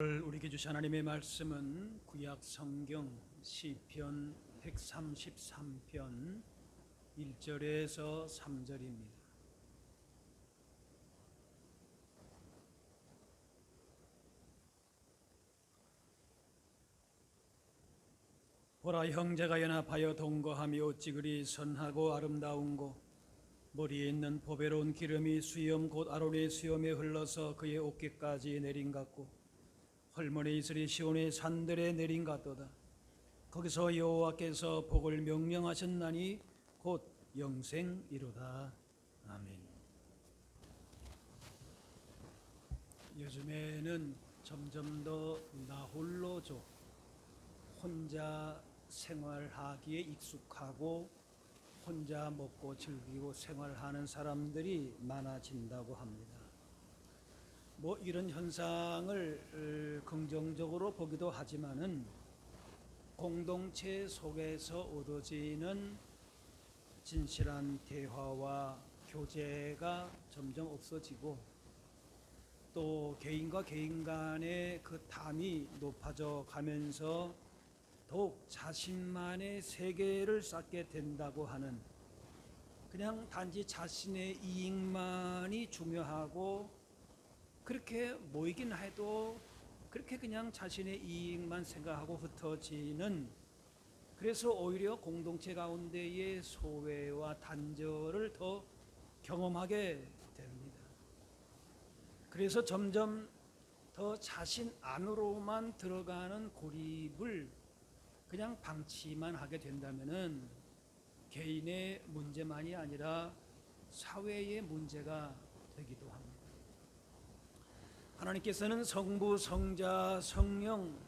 우리에게 주신 하나님의 말씀은 구약 성경 시편 133편 1절에서 3절입니다. 보라 형제가 연합하여 동거함이 어찌 그리 선하고 아름다운고 머리에 있는 보배로운 기름이 수염 곧 아론의 수염에 흘러서 그의 어깨까지 내린 같고 헐머니 이슬이 시온의 산들에 내린 같도다. 거기서 여호와께서 복을 명령하셨나니 곧 영생이로다. 아멘. 요즘에는 점점 더 나 홀로족 혼자 생활하기에 익숙하고 혼자 먹고 즐기고 생활하는 사람들이 많아진다고 합니다. 뭐 이런 현상을 어, 긍정적으로 보기도 하지만은 공동체 속에서 얻어지는 진실한 대화와 교제가 점점 없어지고 또 개인과 개인 간의 그 담이 높아져 가면서 더욱 자신만의 세계를 쌓게 된다고 하는 그냥 단지 자신의 이익만이 중요하고 그렇게 모이긴 해도 그렇게 그냥 자신의 이익만 생각하고 흩어지는 그래서 오히려 공동체 가운데의 소외와 단절을 더 경험하게 됩니다. 그래서 점점 더 자신 안으로만 들어가는 고립을 그냥 방치만 하게 된다면은 개인의 문제만이 아니라 사회의 문제가 되기도 합니다. 하나님께서는 성부, 성자, 성령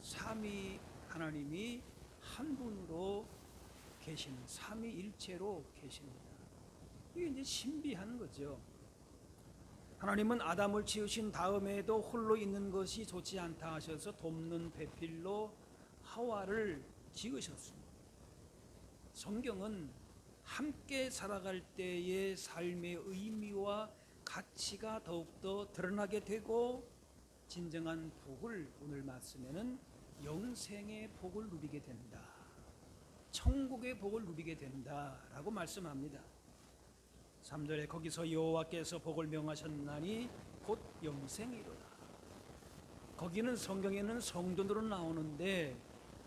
삼위 하나님이 한 분으로 계시는 삼위일체로 계십니다. 이게 이제 신비한 거죠. 하나님은 아담을 지으신 다음에도 홀로 있는 것이 좋지 않다 하셔서 돕는 배필로 하와를 지으셨습니다. 성경은 함께 살아갈 때의 삶의 의미와 가치가 더욱더 드러나게 되고 진정한 복을 오늘 말씀에는 영생의 복을 누리게 된다. 천국의 복을 누리게 된다라고 말씀합니다. 3절에 거기서 여호와께서 복을 명하셨나니 곧 영생이로다. 거기는 성경에는 성전으로 나오는데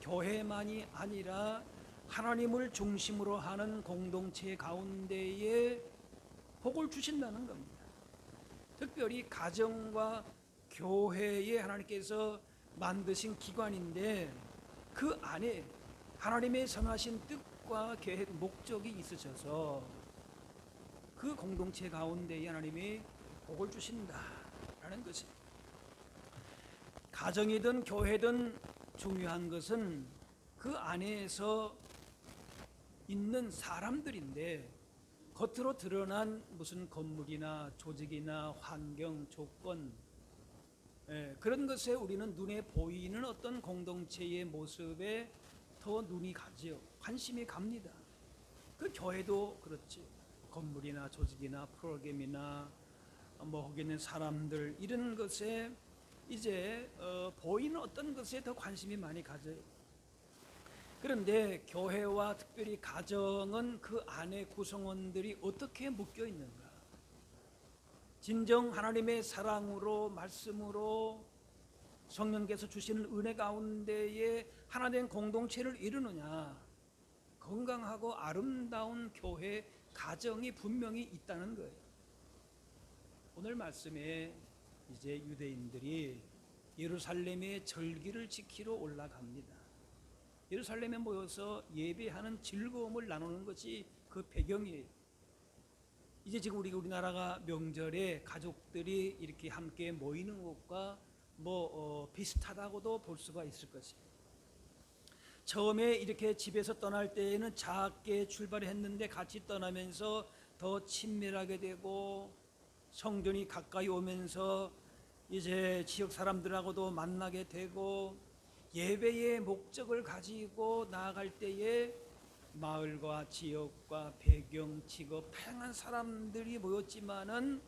교회만이 아니라 하나님을 중심으로 하는 공동체 가운데에 복을 주신다는 겁니다. 특별히 가정과 교회에 하나님께서 만드신 기관인데 그 안에 하나님의 선하신 뜻과 계획, 목적이 있으셔서 그 공동체 가운데에 하나님이 복을 주신다라는 것입니다. 가정이든 교회든 중요한 것은 그 안에서 있는 사람들인데 겉으로 드러난 무슨 건물이나 조직이나 환경, 조건 예, 그런 것에 우리는 눈에 보이는 어떤 공동체의 모습에 더 눈이 가지요. 관심이 갑니다. 그 교회도 그렇지. 건물이나 조직이나 프로그램이나 뭐 있는 사람들 이런 것에 이제 어, 보이는 어떤 것에 더 관심이 많이 가져요. 그런데 교회와 특별히 가정은 그 안에 구성원들이 어떻게 묶여 있는가? 진정 하나님의 사랑으로 말씀으로 성령께서 주시는 은혜 가운데에 하나 된 공동체를 이루느냐? 건강하고 아름다운 교회 가정이 분명히 있다는 거예요. 오늘 말씀에 이제 유대인들이 예루살렘의 절기를 지키러 올라갑니다. 예루살렘에 모여서 예배하는 즐거움을 나누는 것이 그 배경이에요. 이제 지금 우리 우리나라가 명절에 가족들이 이렇게 함께 모이는 것과 뭐 어, 비슷하다고도 볼 수가 있을 것이에요. 처음에 이렇게 집에서 떠날 때에는 작게 출발했는데 같이 떠나면서 더 친밀하게 되고 성전이 가까이 오면서 이제 지역 사람들하고도 만나게 되고 예배의 목적을 가지고 나아갈 때에 마을과 지역과 배경, 직업 다양한 사람들이 모였지만은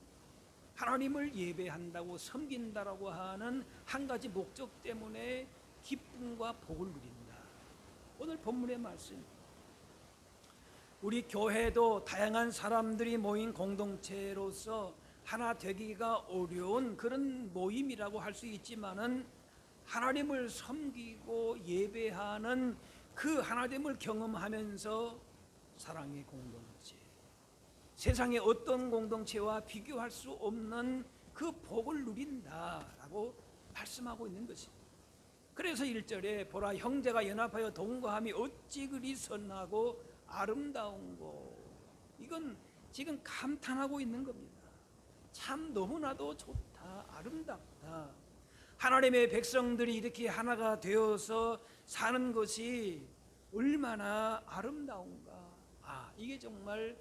하나님을 예배한다고 섬긴다라고 하는 한 가지 목적 때문에 기쁨과 복을 누린다. 오늘 본문의 말씀. 우리 교회도 다양한 사람들이 모인 공동체로서 하나 되기가 어려운 그런 모임이라고 할 수 있지만은 하나님을 섬기고 예배하는 그 하나님을 경험하면서 사랑의 공동체, 세상의 어떤 공동체와 비교할 수 없는 그 복을 누린다라고 말씀하고 있는 것입니다. 그래서 1절에 보라 형제가 연합하여 동거함이 어찌 그리 선하고 아름다운고 이건 지금 감탄하고 있는 겁니다. 참 너무나도 좋다 아름답다 하나님의 백성들이 이렇게 하나가 되어서 사는 것이 얼마나 아름다운가 아 이게 정말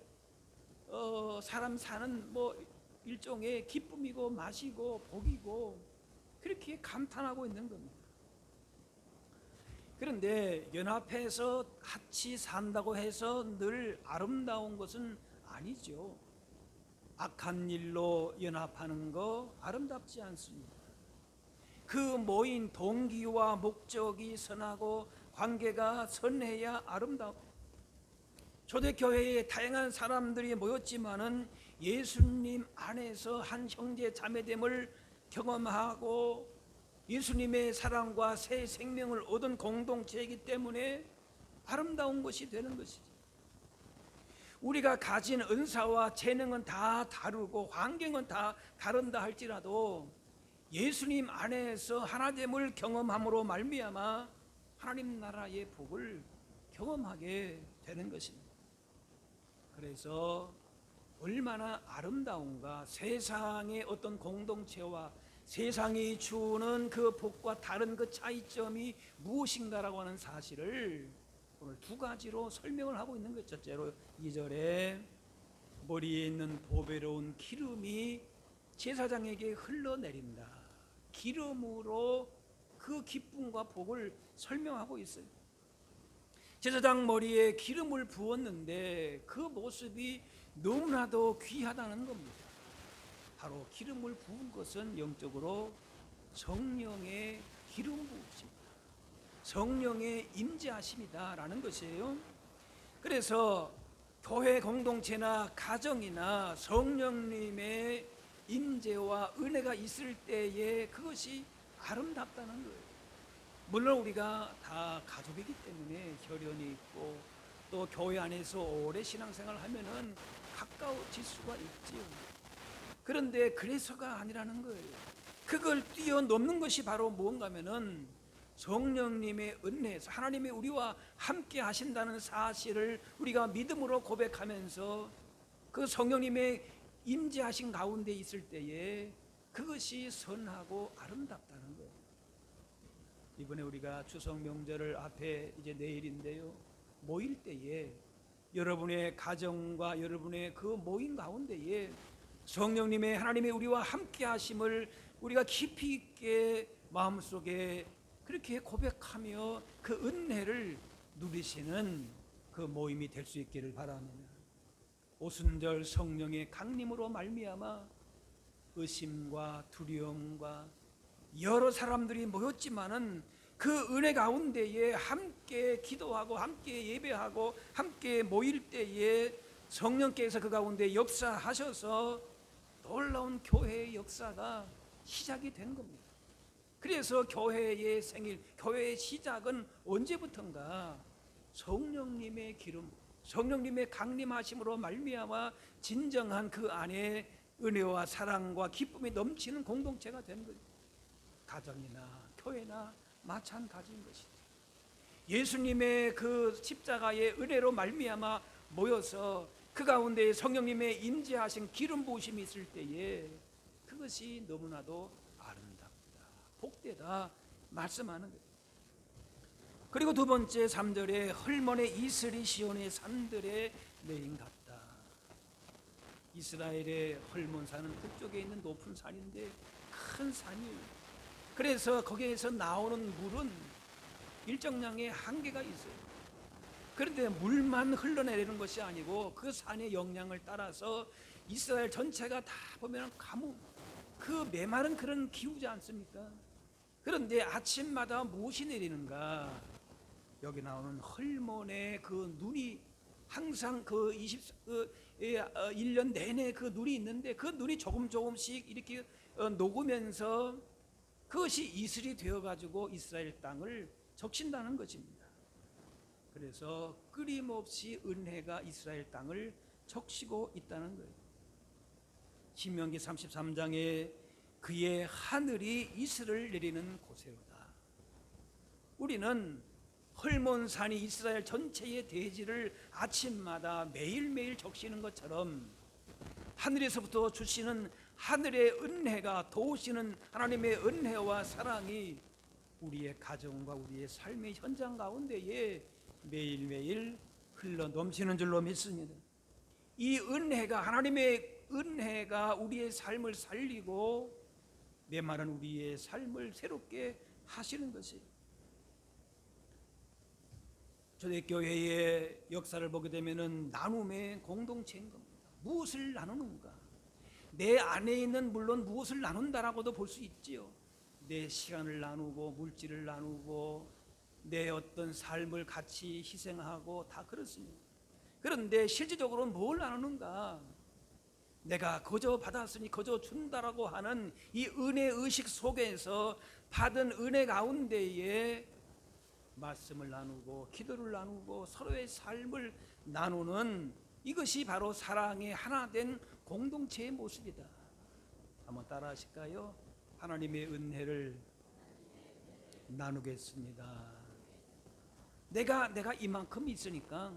어, 사람 사는 뭐 일종의 기쁨이고 맛이고 복이고 그렇게 감탄하고 있는 겁니다. 그런데 연합해서 같이 산다고 해서 늘 아름다운 것은 아니죠. 악한 일로 연합하는 거 아름답지 않습니다. 그 모인 동기와 목적이 선하고 관계가 선해야 아름다워. 초대교회에 다양한 사람들이 모였지만은 예수님 안에서 한 형제 자매됨을 경험하고 예수님의 사랑과 새 생명을 얻은 공동체이기 때문에 아름다운 것이 되는 것이지. 우리가 가진 은사와 재능은 다 다르고 환경은 다 다른다 할지라도 예수님 안에서 하나됨을 경험함으로 말미암아 하나님 나라의 복을 경험하게 되는 것입니다. 그래서 얼마나 아름다운가 세상의 어떤 공동체와 세상이 주는 그 복과 다른 그 차이점이 무엇인가라고 하는 사실을 오늘 두 가지로 설명을 하고 있는 거죠. 첫째로 2절에 머리에 있는 보배로운 기름이 제사장에게 흘러내린다. 기름으로 그 기쁨과 복을 설명하고 있어요. 제사장 머리에 기름을 부었는데 그 모습이 너무나도 귀하다는 겁니다. 바로 기름을 부은 것은 영적으로 성령의 기름 부으십니다. 성령의 임재하심이다라는 것이에요. 그래서 교회 공동체나 가정이나 성령님의 임재와 은혜가 있을 때에 그것이 아름답다는 거예요. 물론 우리가 다 가족이기 때문에 혈연이 있고 또 교회 안에서 오래 신앙생활 하면은 가까워질 수가 있지요. 그런데 그래서가 아니라는 거예요. 그걸 뛰어넘는 것이 바로 무언가면은 성령님의 은혜에서 하나님이 우리와 함께 하신다는 사실을 우리가 믿음으로 고백하면서 그 성령님의 임재하신 가운데 있을 때에 그것이 선하고 아름답다는 거예요. 이번에 우리가 추석 명절을 앞에 이제 내일인데요. 모일 때에 여러분의 가정과 여러분의 그 모임 가운데에 성령님의 하나님의 우리와 함께 하심을 우리가 깊이 있게 마음속에 그렇게 고백하며 그 은혜를 누리시는 그 모임이 될 수 있기를 바랍니다. 오순절 성령의 강림으로 말미암아 의심과 두려움과 여러 사람들이 모였지만은 그 은혜 가운데에 함께 기도하고 함께 예배하고 함께 모일 때에 성령께서 그 가운데 역사하셔서 놀라운 교회의 역사가 시작이 된 겁니다. 그래서 교회의 생일, 교회의 시작은 언제부턴가 성령님의 기름, 성령님의 강림하심으로 말미암아 진정한 그 안에 은혜와 사랑과 기쁨이 넘치는 공동체가 된 거예요. 가정이나 교회나 마찬가지인 것이죠. 예수님의 그 십자가의 은혜로 말미암아 모여서 그 가운데 성령님의 임재하신 기름 부으심이 있을 때에 그것이 너무나도 아름답다. 복되다 말씀하는 거예요. 그리고 두 번째 3절에 헐몬의 이슬이 시온의 산들의 메인 같다. 이스라엘의 헐몬산은 북쪽에 있는 높은 산인데 큰 산이에요. 그래서 거기에서 나오는 물은 일정량의 한계가 있어요. 그런데 물만 흘러내리는 것이 아니고 그 산의 영향을 따라서 이스라엘 전체가 다 보면 가뭄, 그 메마른 그런 기우지 않습니까? 그런데 아침마다 무엇이 내리는가? 여기 나오는 헐몬의 그 눈이 항상 그 20, 그, 예, 어, 1년 내내 그 눈이 있는데 그 눈이 조금 조금씩 이렇게 어, 녹으면서 그것이 이슬이 되어가지고 이스라엘 땅을 적신다는 것입니다. 그래서 끊임없이 은혜가 이스라엘 땅을 적시고 있다는 거예요. 신명기 33장에 그의 하늘이 이슬을 내리는 곳에로다. 우리는 헐몬산이 이스라엘 전체의 대지를 아침마다 매일매일 적시는 것처럼 하늘에서부터 주시는 하늘의 은혜가 도우시는 하나님의 은혜와 사랑이 우리의 가정과 우리의 삶의 현장 가운데에 매일매일 흘러 넘치는 줄로 믿습니다. 이 은혜가 하나님의 은혜가 우리의 삶을 살리고 메마른 우리의 삶을 새롭게 하시는 것이 초대교회의 역사를 보게 되면은 나눔의 공동체인 겁니다. 무엇을 나누는가? 내 안에 있는 물론 무엇을 나눈다라고도 볼 수 있지요. 내 시간을 나누고 물질을 나누고 내 어떤 삶을 같이 희생하고 다 그렇습니다. 그런데 실질적으로 뭘 나누는가? 내가 거저 받았으니 거저 준다라고 하는 이 은혜 의식 속에서 받은 은혜 가운데에 말씀을 나누고 기도를 나누고 서로의 삶을 나누는 이것이 바로 사랑의 하나 된 공동체의 모습이다. 한번 따라 하실까요? 하나님의 은혜를 나누겠습니다. 내가 내가 이만큼 있으니까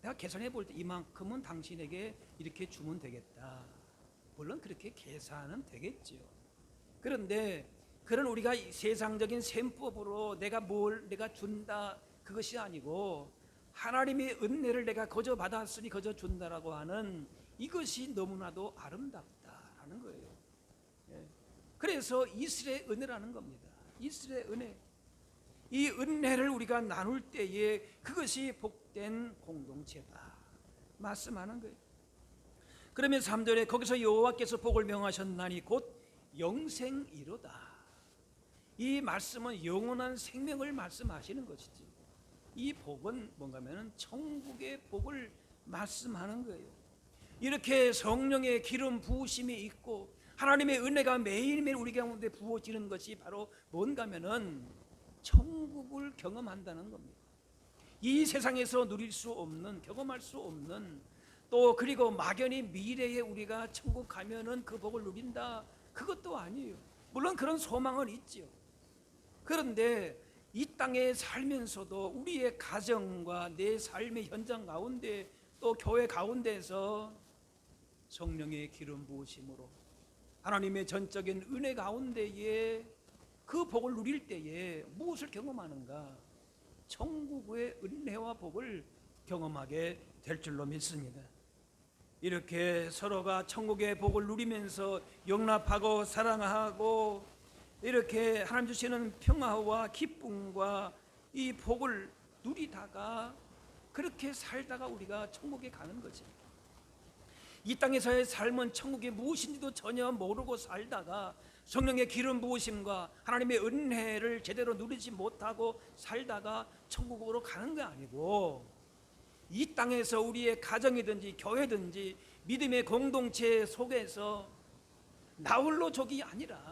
내가 계산해 볼 때 이만큼은 당신에게 이렇게 주면 되겠다. 물론 그렇게 계산은 되겠지요. 그런데 그런 우리가 세상적인 셈법으로 내가 뭘 내가 준다 그것이 아니고 하나님의 은혜를 내가 거저 받았으니 거저 준다라고 하는 이것이 너무나도 아름답다라는 거예요. 예. 그래서 이슬의 은혜라는 겁니다. 이슬의 은혜. 이 은혜를 우리가 나눌 때에 그것이 복된 공동체다. 말씀하는 거예요. 그러면 3절에 거기서 여호와께서 복을 명하셨나니 곧 영생이로다. 이 말씀은 영원한 생명을 말씀하시는 것이지. 이 복은 뭔가면은 천국의 복을 말씀하는 거예요. 이렇게 성령의 기름 부으심이 있고 하나님의 은혜가 매일매일 우리 가운데 부어지는 것이 바로 뭔가면은 천국을 경험한다는 겁니다. 이 세상에서 누릴 수 없는 경험할 수 없는 또 그리고 막연히 미래에 우리가 천국 가면은 그 복을 누린다 그것도 아니에요. 물론 그런 소망은 있지요. 그런데 이 땅에 살면서도 우리의 가정과 내 삶의 현장 가운데 또 교회 가운데서 성령의 기름 부으심으로 하나님의 전적인 은혜 가운데에 그 복을 누릴 때에 무엇을 경험하는가? 천국의 은혜와 복을 경험하게 될 줄로 믿습니다. 이렇게 서로가 천국의 복을 누리면서 용납하고 사랑하고 이렇게 하나님 주시는 평화와 기쁨과 이 복을 누리다가 그렇게 살다가 우리가 천국에 가는 거지. 이 땅에서의 삶은 천국이 무엇인지도 전혀 모르고 살다가 성령의 기름 부으심과 하나님의 은혜를 제대로 누리지 못하고 살다가 천국으로 가는 게 아니고 이 땅에서 우리의 가정이든지 교회든지 믿음의 공동체 속에서 나홀로 족이 아니라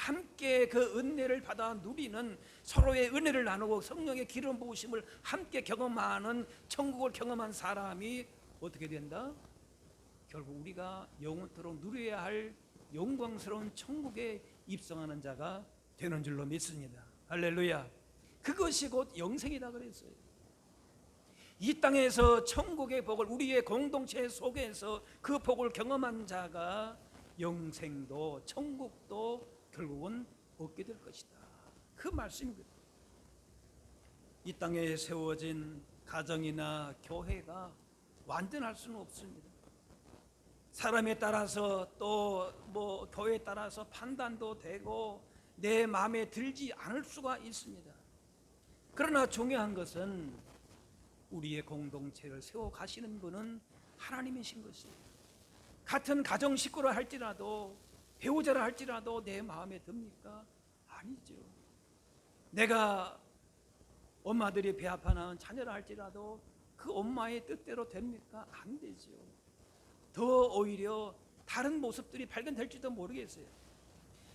함께 그 은혜를 받아 누리는 서로의 은혜를 나누고 성령의 기름 부으심을 함께 경험하는 천국을 경험한 사람이 어떻게 된다? 결국 우리가 영원토록 누려야 할 영광스러운 천국에 입성하는 자가 되는 줄로 믿습니다. 할렐루야. 그것이 곧 영생이다 그랬어요. 이 땅에서 천국의 복을 우리의 공동체 속에서 그 복을 경험한 자가 영생도 천국도 결국은 얻게 될 것이다. 그 말씀입니다. 이 땅에 세워진 가정이나 교회가 완전할 수는 없습니다. 사람에 따라서 또 뭐 교회에 따라서 판단도 되고 내 마음에 들지 않을 수가 있습니다. 그러나 중요한 것은 우리의 공동체를 세워 가시는 분은 하나님이신 것이에요. 같은 가정 식구를 할지라도 배우자라 할지라도 내 마음에 듭니까? 아니죠. 내가 엄마들이 배 아파 낳은 자녀라 할지라도 그 엄마의 뜻대로 됩니까? 안 되죠. 더 오히려 다른 모습들이 발견될지도 모르겠어요.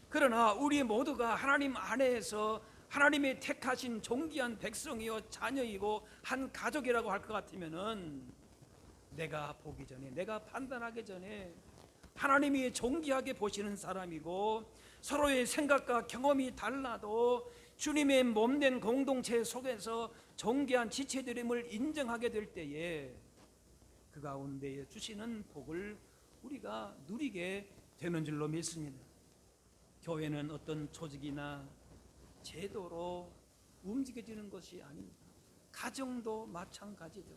그러나 우리 모두가 하나님 안에서 하나님의 택하신 존귀한 백성이요 자녀이고 한 가족이라고 할 것 같으면은 내가 보기 전에 내가 판단하기 전에 하나님이 존귀하게 보시는 사람이고 서로의 생각과 경험이 달라도 주님의 몸된 공동체 속에서 존귀한 지체들임을 인정하게 될 때에 그 가운데에 주시는 복을 우리가 누리게 되는 줄로 믿습니다. 교회는 어떤 조직이나 제도로 움직여지는 것이 아닙니다. 가정도 마찬가지죠.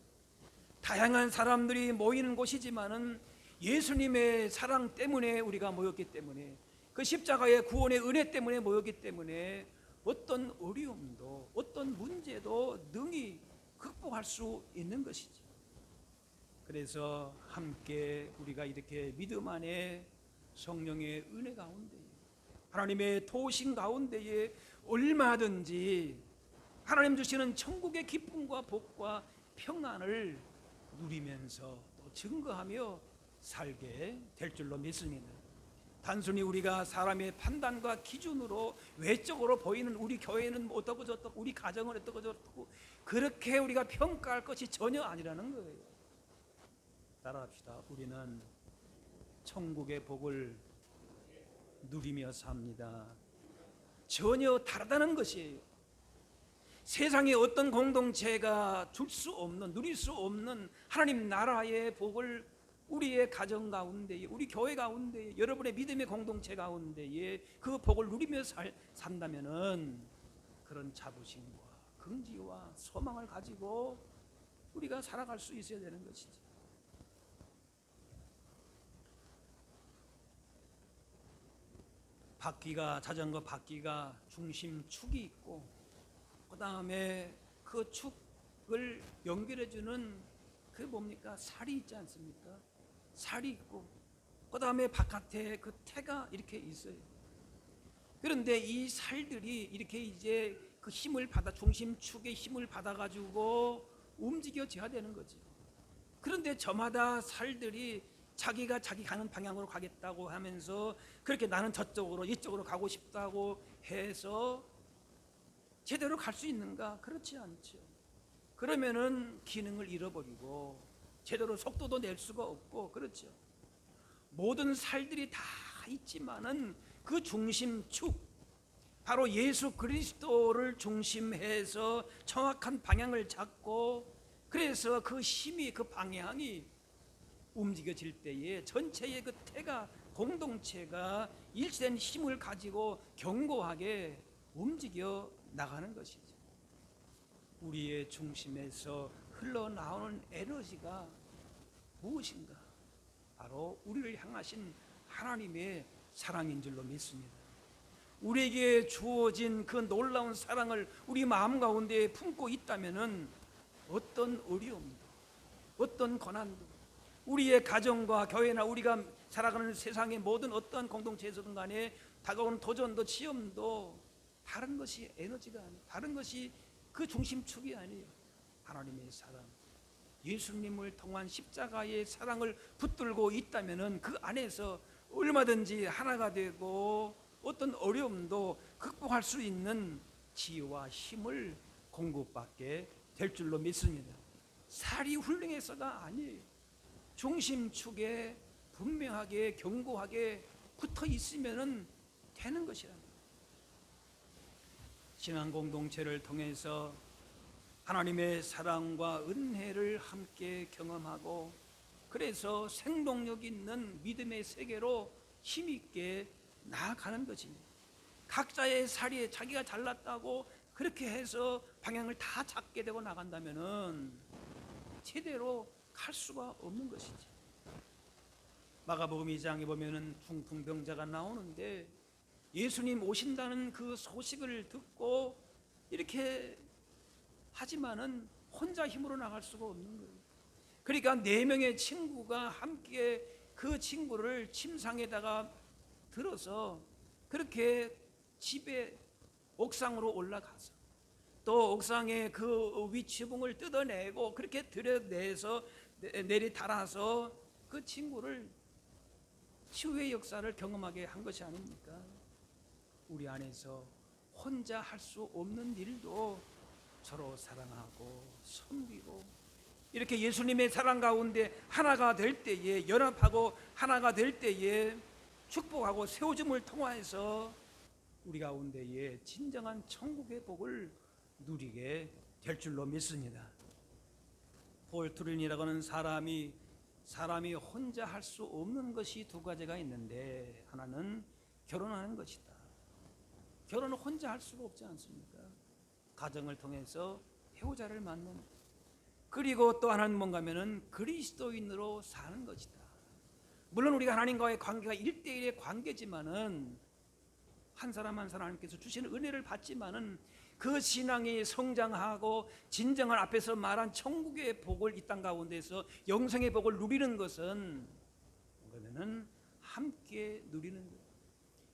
다양한 사람들이 모이는 곳이지만은 예수님의 사랑 때문에 우리가 모였기 때문에 그 십자가의 구원의 은혜 때문에 모였기 때문에 어떤 어려움도 어떤 문제도 능히 극복할 수 있는 것이지. 그래서 함께 우리가 이렇게 믿음 안에 성령의 은혜 가운데 하나님의 도우신 가운데에 얼마든지 하나님 주시는 천국의 기쁨과 복과 평안을 누리면서 또 증거하며 살게 될 줄로 믿습니다. 단순히 우리가 사람의 판단과 기준으로 외적으로 보이는 우리 교회는 어떻고 저떻고 우리 가정은 어떻고 저떻고 그렇게 우리가 평가할 것이 전혀 아니라는 거예요. 따라합시다. 우리는 천국의 복을 누리며 삽니다. 전혀 다르다는 것이에요. 세상에 어떤 공동체가 줄 수 없는, 누릴 수 없는 하나님 나라의 복을 우리의 가정 가운데에, 우리 교회 가운데에, 여러분의 믿음의 공동체 가운데에 그 복을 누리며 살, 산다면은 그런 자부심과 긍지와 소망을 가지고 우리가 살아갈 수 있어야 되는 것이지. 바퀴가 자전거 바퀴가 중심 축이 있고 그 다음에 그 축을 연결해 주는 그 뭡니까 살이 있지 않습니까? 살이 있고 그 다음에 바깥에 그 태가 이렇게 있어요. 그런데 이 살들이 이렇게 이제 그 힘을 받아 중심축의 힘을 받아 가지고 움직여져야 되는 거지. 그런데 저마다 살들이 자기가 자기 가는 방향으로 가겠다고 하면서 그렇게 나는 저쪽으로 이쪽으로 가고 싶다고 해서 제대로 갈 수 있는가? 그렇지 않죠. 그러면은 기능을 잃어버리고 제대로 속도도 낼 수가 없고 그렇죠. 모든 살들이 다 있지만은 그 중심축 바로 예수 그리스도를 중심해서 정확한 방향을 잡고 그래서 그 힘이 그 방향이 움직여질 때에 전체의 그 태가 공동체가 일치된 힘을 가지고 견고하게 움직여 나가는 것이죠. 우리의 중심에서 흘러나오는 에너지가 무엇인가? 바로 우리를 향하신 하나님의 사랑인 줄로 믿습니다. 우리에게 주어진 그 놀라운 사랑을 우리 마음 가운데 품고 있다면은 어떤 어려움도, 어떤 고난도, 우리의 가정과 교회나 우리가 살아가는 세상의 모든 어떤 공동체에서든 간에 다가오는 도전도 시험도 다른 것이 에너지가 아니에요. 다른 것이 그 중심축이 아니에요. 하나님의 사랑. 예수님을 통한 십자가의 사랑을 붙들고 있다면은 그 안에서 얼마든지 하나가 되고 어떤 어려움도 극복할 수 있는 지혜와 힘을 공급받게 될 줄로 믿습니다. 살이 훌륭해서가 아니에요. 중심축에 분명하게 견고하게 붙어 있으면은 되는 것이랍니다. 신앙 공동체를 통해서 하나님의 사랑과 은혜를 함께 경험하고 그래서 생동력 있는 믿음의 세계로 힘있게 나아가는 것입니다. 각자의 살이 자기가 잘났다고 그렇게 해서 방향을 다 잡게 되고 나간다면은 제대로 갈 수가 없는 것이지. 마가복음 2장에 보면은 중풍병자가 나오는데 예수님 오신다는 그 소식을 듣고 이렇게 하지만은 혼자 힘으로 나갈 수가 없는 거예요. 그러니까 네 명의 친구가 함께 그 친구를 침상에다가 들어서 그렇게 집에 옥상으로 올라가서 또 옥상에 그 위치붕을 뜯어내고 그렇게 들여내서 내- 내리 달아서 그 친구를 치유의 역사를 경험하게 한 것이 아닙니까? 우리 안에서 혼자 할 수 없는 일도 서로 사랑하고 섬기고 이렇게 예수님의 사랑 가운데 하나가 될 때에 연합하고 하나가 될 때에 축복하고 세워짐을 통하여서 우리 가운데에 진정한 천국의 복을 누리게 될 줄로 믿습니다. 폴 트린이라고 하는 사람이 사람이 혼자 할 수 없는 것이 두 가지가 있는데 하나는 결혼하는 것이다. 결혼은 혼자 할 수가 없지 않습니까? 가정을 통해서 배우자를 만나는 그리고 또 하나는 뭔가면은 그리스도인으로 사는 것이다. 물론 우리가 하나님과의 관계가 일대일의 관계지만은 한 사람 한 사람 께서 주시는 은혜를 받지만은 그 신앙이 성장하고 진정한 앞에서 말한 천국의 복을 이 땅 가운데서 영생의 복을 누리는 것은 그러면은 함께 누리는 것.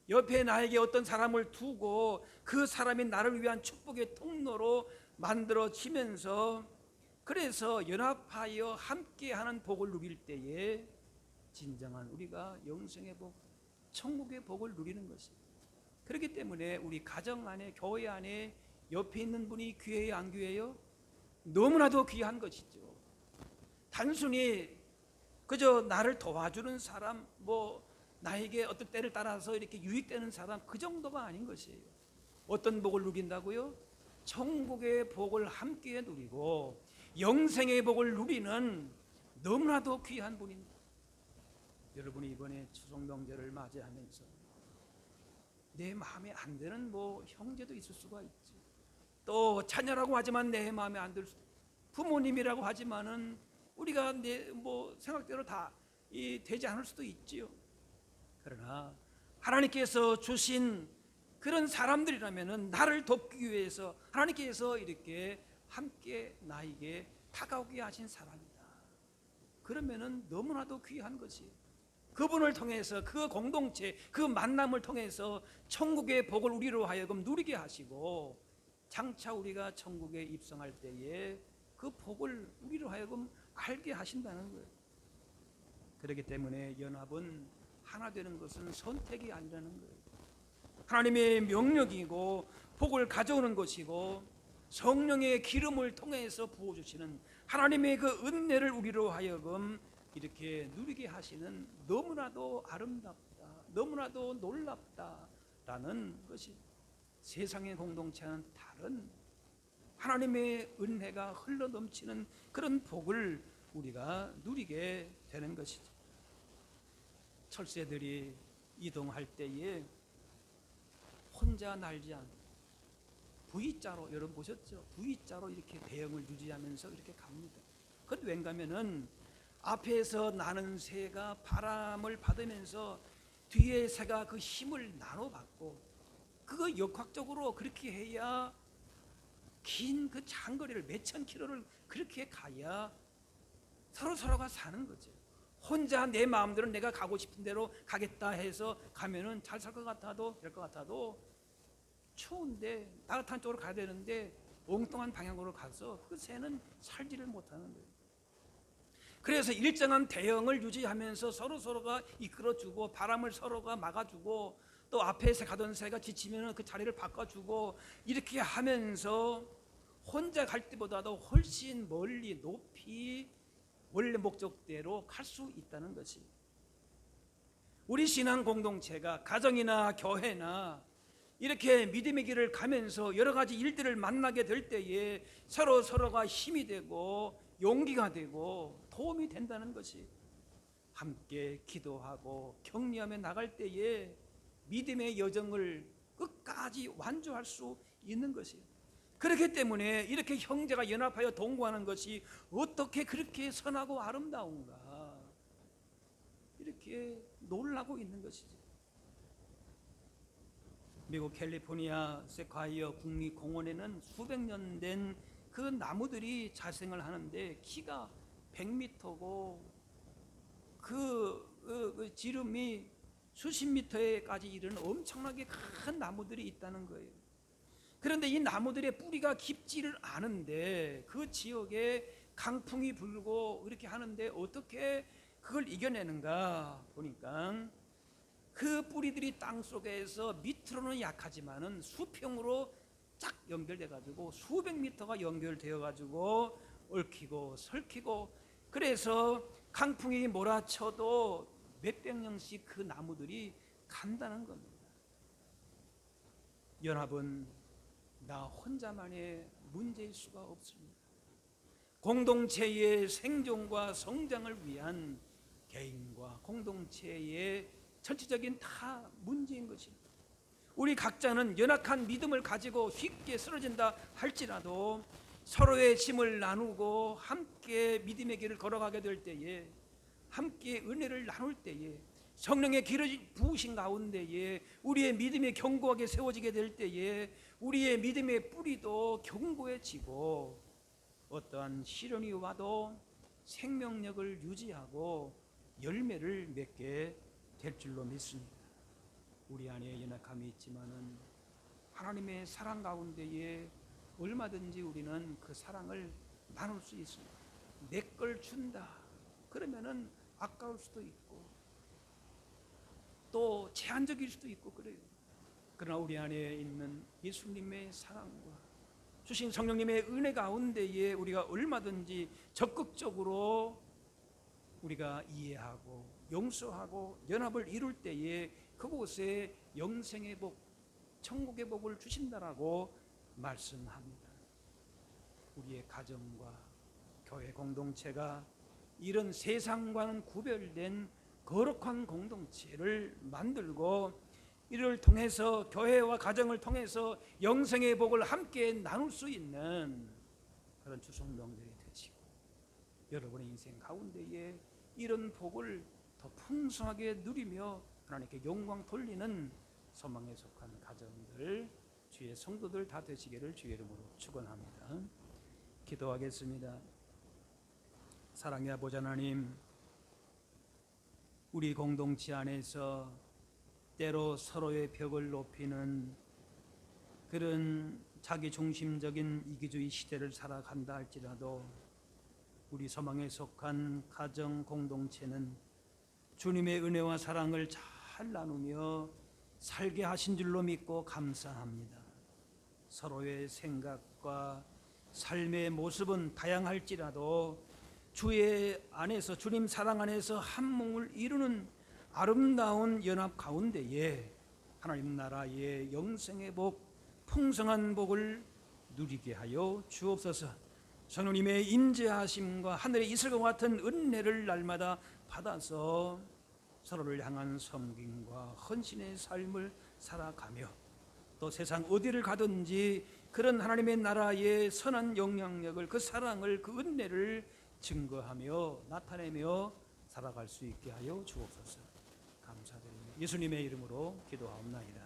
옆에 나에게 어떤 사람을 두고 그 사람이 나를 위한 축복의 통로로 만들어지면서 그래서 연합하여 함께하는 복을 누릴 때에 진정한 우리가 영생의 복, 천국의 복을 누리는 것입니다. 그렇기 때문에 우리 가정 안에 교회 안에 옆에 있는 분이 귀해요 안 귀해요? 너무나도 귀한 것이죠. 단순히 그저 나를 도와주는 사람 뭐 나에게 어떤 때를 따라서 이렇게 유익되는 사람 그 정도가 아닌 것이에요. 어떤 복을 누린다고요? 천국의 복을 함께 누리고 영생의 복을 누리는 너무나도 귀한 분입니다. 여러분이 이번에 추석 명절을 맞이하면서 내 마음에 안 드는 뭐 형제도 있을 수가 있지. 또 자녀라고 하지만 내 마음에 안 들 수. 부모님이라고 하지만은 우리가 내 뭐 생각대로 다 이 되지 않을 수도 있지요. 그러나 하나님께서 주신 그런 사람들이라면은 나를 돕기 위해서 하나님께서 이렇게 함께 나에게 다가오게 하신 사람이다. 그러면은 너무나도 귀한 것이 그분을 통해서 그 공동체 그 만남을 통해서 천국의 복을 우리로 하여금 누리게 하시고 장차 우리가 천국에 입성할 때에 그 복을 우리로 하여금 알게 하신다는 거예요. 그렇기 때문에 연합은 하나 되는 것은 선택이 아니라는 거예요. 하나님의 명령이고 복을 가져오는 것이고 성령의 기름을 통해서 부어 주시는 하나님의 그 은혜를 우리로 하여금 이렇게 누리게 하시는 너무나도 아름답다. 너무나도 놀랍다라는 것이 세상의 공동체는 다른 하나님의 은혜가 흘러 넘치는 그런 복을 우리가 누리게 되는 것이죠. 철새들이 이동할 때에 혼자 날지 않고 V자로 여러분 보셨죠? V자로 이렇게 대형을 유지하면서 이렇게 갑니다. 그건 왠가면은 앞에서 나는 새가 바람을 받으면서 뒤에 새가 그 힘을 나눠받고 그거 역학적으로 그렇게 해야 긴 그 장거리를 몇 천 킬로를 그렇게 가야 서로 서로가 사는 거죠. 혼자 내 마음대로 내가 가고 싶은 대로 가겠다 해서 가면은 잘 살 것 같아도 될 것 같아도 추운데 따뜻한 쪽으로 가야 되는데 엉뚱한 방향으로 가서 그 새는 살지를 못하는 거예요. 그래서 일정한 대형을 유지하면서 서로 서로가 이끌어주고 바람을 서로가 막아주고 또 앞에서 가던 새가 지치면 그 자리를 바꿔주고 이렇게 하면서 혼자 갈 때보다도 훨씬 멀리 높이 원래 목적대로 갈 수 있다는 것이 우리 신앙 공동체가 가정이나 교회나 이렇게 믿음의 길을 가면서 여러 가지 일들을 만나게 될 때에 서로 서로가 힘이 되고 용기가 되고 도움이 된다는 것이 함께 기도하고 격려하며 나갈 때에 믿음의 여정을 끝까지 완주할 수 있는 것이에요. 그렇기 때문에 이렇게 형제가 연합하여 동거하는 것이 어떻게 그렇게 선하고 아름다운가 이렇게 놀라고 있는 것이지. 미국 캘리포니아 세콰이어 국립공원에는 수백 년 된 그 나무들이 자생을 하는데 키가 100m고 그, 그, 그 지름이 수십 미터에까지 이르는 엄청나게 큰 나무들이 있다는 거예요. 그런데 이 나무들의 뿌리가 깊지를 않은데 그 지역에 강풍이 불고 이렇게 하는데 어떻게 그걸 이겨내는가 보니까 그 뿌리들이 땅 속에서 밑으로는 약하지만은 수평으로 쫙 연결돼 가지고 수백 미터가 연결되어 가지고 얽히고 설키고 그래서 강풍이 몰아쳐도 몇백 년씩 그 나무들이 간다는 겁니다. 연합은 나 혼자만의 문제일 수가 없습니다. 공동체의 생존과 성장을 위한 개인과 공동체의 전체적인 다 문제인 것입니다. 우리 각자는 연약한 믿음을 가지고 쉽게 쓰러진다 할지라도 서로의 짐을 나누고 함께 믿음의 길을 걸어가게 될 때에 함께 은혜를 나눌 때에 성령의 길을 부으신 가운데에 우리의 믿음이 견고하게 세워지게 될 때에 우리의 믿음의 뿌리도 견고해지고 어떠한 시련이 와도 생명력을 유지하고 열매를 맺게 될 줄로 믿습니다. 우리 안에 연약함이 있지만은 하나님의 사랑 가운데에 얼마든지 우리는 그 사랑을 나눌 수 있습니다. 내 걸 준다. 그러면은 아까울 수도 있고 또 제한적일 수도 있고 그래요. 그러나 우리 안에 있는 예수님의 사랑과 주신 성령님의 은혜 가운데에 우리가 얼마든지 적극적으로 우리가 이해하고 용서하고 연합을 이룰 때에 그곳에 영생의 복, 천국의 복을 주신다라고 말씀합니다. 우리의 가정과 교회 공동체가 이런 세상과는 구별된 거룩한 공동체를 만들고 이를 통해서 교회와 가정을 통해서 영생의 복을 함께 나눌 수 있는 그런 추석명절이 되시고 여러분의 인생 가운데에 이런 복을 더 풍성하게 누리며 하나님께 영광 돌리는 소망에 속한 가정들 주의 성도들 다 되시기를 주의 이름으로 축원합니다. 기도하겠습니다. 사랑의 아버지 하나님 우리 공동체 안에서 때로 서로의 벽을 높이는 그런 자기 중심적인 이기주의 시대를 살아간다 할지라도 우리 소망에 속한 가정 공동체는 주님의 은혜와 사랑을 잘 나누며 살게 하신 줄로 믿고 감사합니다. 서로의 생각과 삶의 모습은 다양할지라도 주의 안에서 주님 사랑 안에서 한 몸을 이루는 아름다운 연합 가운데에 하나님 나라의 영생의 복, 풍성한 복을 누리게 하여 주옵소서. 성령님의 인재하심과 하늘의 이슬과 같은 은혜를 날마다 받아서 서로를 향한 섬김과 헌신의 삶을 살아가며 또 세상 어디를 가든지 그런 하나님의 나라의 선한 영향력을 그 사랑을 그 은혜를 증거하며 나타내며 살아갈 수 있게 하여 주옵소서. 감사드립니다. 예수님의 이름으로 기도하옵나이다.